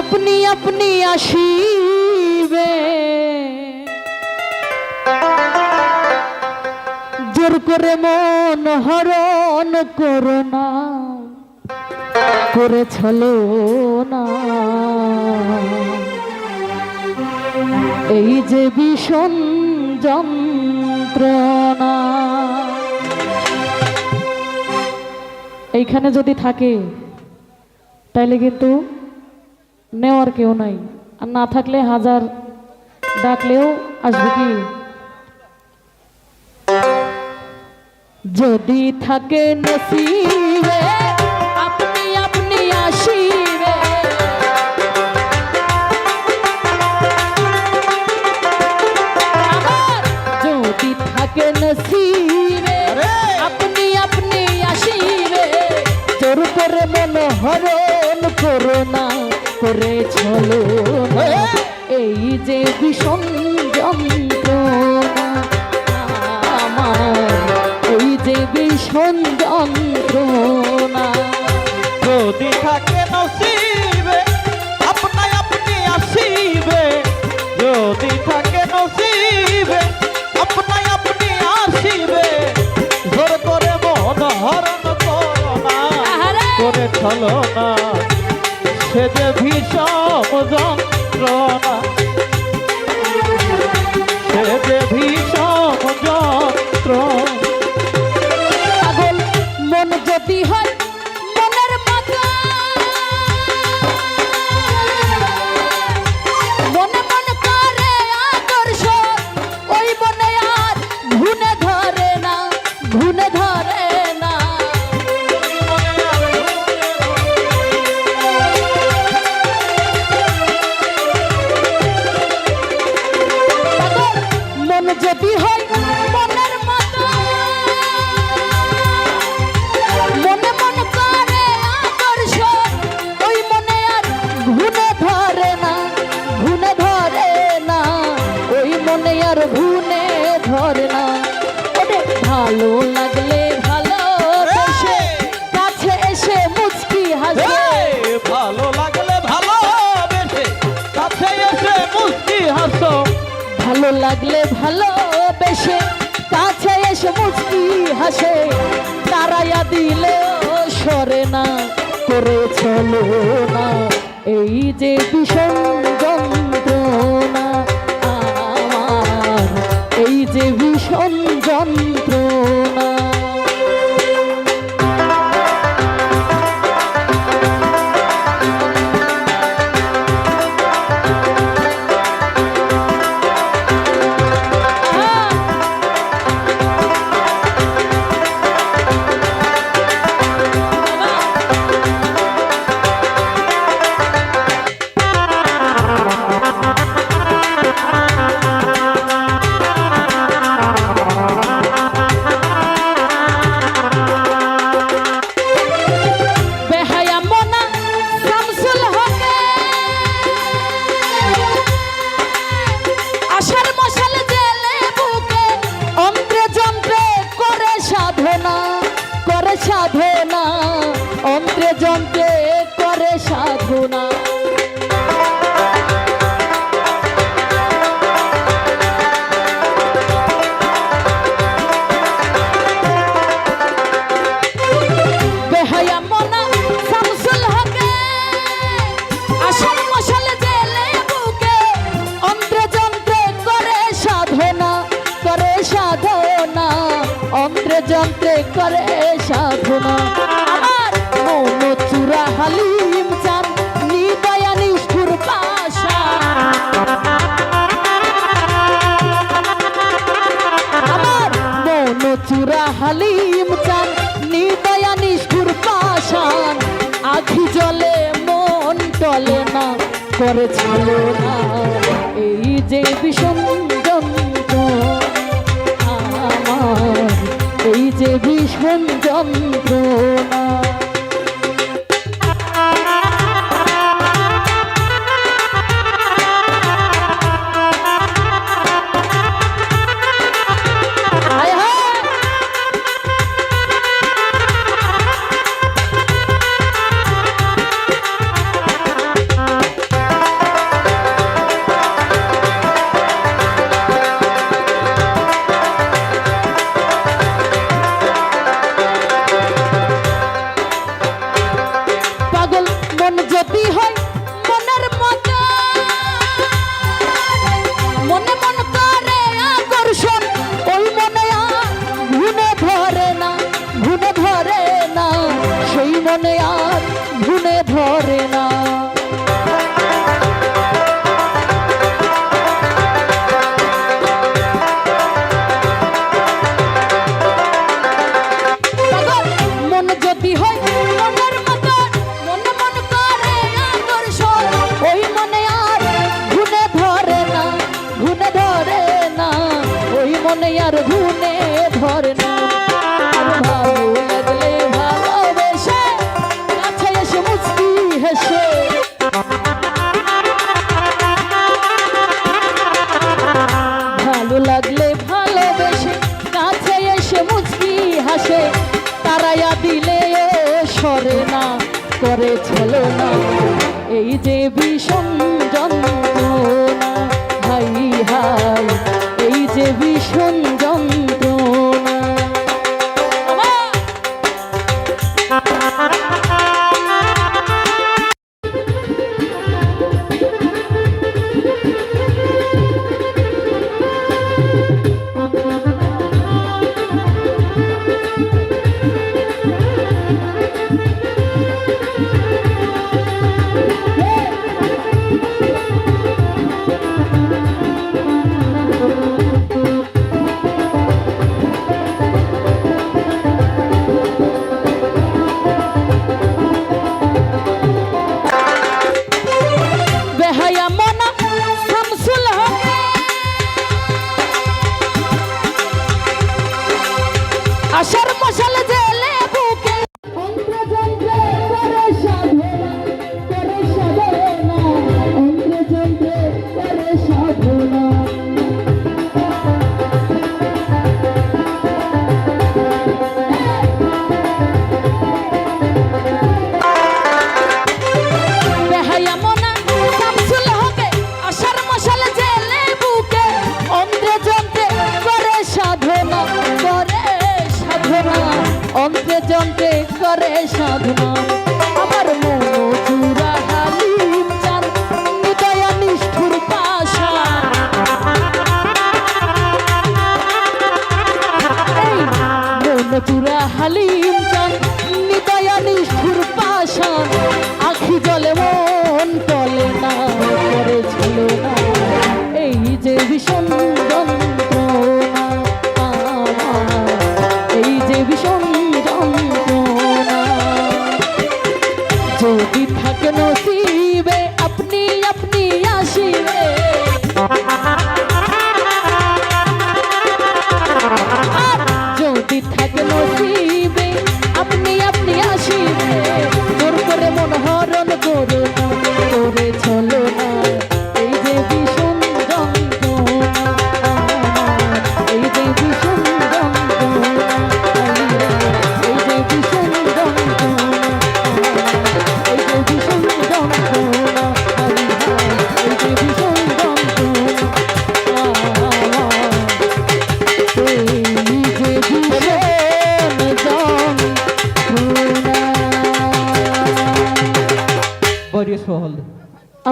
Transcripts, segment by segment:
আপনি আপনি আসিবে। জোর করে মন হরণ করোনা করে ছলো না। এই যে ভীষণ যন্ত্রণা। এইখানে যদি থাকে, তাইলে কিন্তু নেওয়ার কেউ নাই। আর না থাকলে হাজার ডাকলেও আসবে কি? যদি থাকে নসিবে চলো। এই যে ভীষণ যন্ত্রণা আমার এই যে ভীষণ যন্ত্রণা। যদি থাকে নসিবে আপনাই আপনি আসিবে। যদি থাকে নসিবে আপনাই আপনি আসিবে। জোর করে মন হরণ করো না করে চলো না। সে যে ভীষণ যন্ত্রণা ভালো লাগলে ভালো বেশে কাছে এসে মুচকি হাসে, তারাইয়া দিলেও সরে না, করে চলো না। এই যে ভীষণ যন্ত্রণা আমার, এই যে ভীষণ যন্ত্রণা সাধনা অন্ত্রে যন্ত্রে চূড়া হালিম চান নিদয়া নিষ্ঠুর পাশান আখি জলে মন টলে না, করে ছিল না। এই যে ভীষণ আমার, এই যে ভীষণ যন্ত্রণা। ছলো না। এই যে ভীষণ যন্ত্রণা হাই হাই এই যে ভীষণ আষাঢ় মাস অন্তে চন্তে করে সাধনা। আমার মন চুরা হালিম চান উদয়া নিষ্ঠুর পাশা। মন হালিম थक नसीबे अपनी अपनी आशीवे जो थकनो नसीबे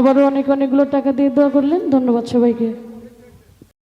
আবারও অনেক অনেকগুলো টাকা দিয়ে দেওয়া করলেন। ধন্যবাদ সবাইকে।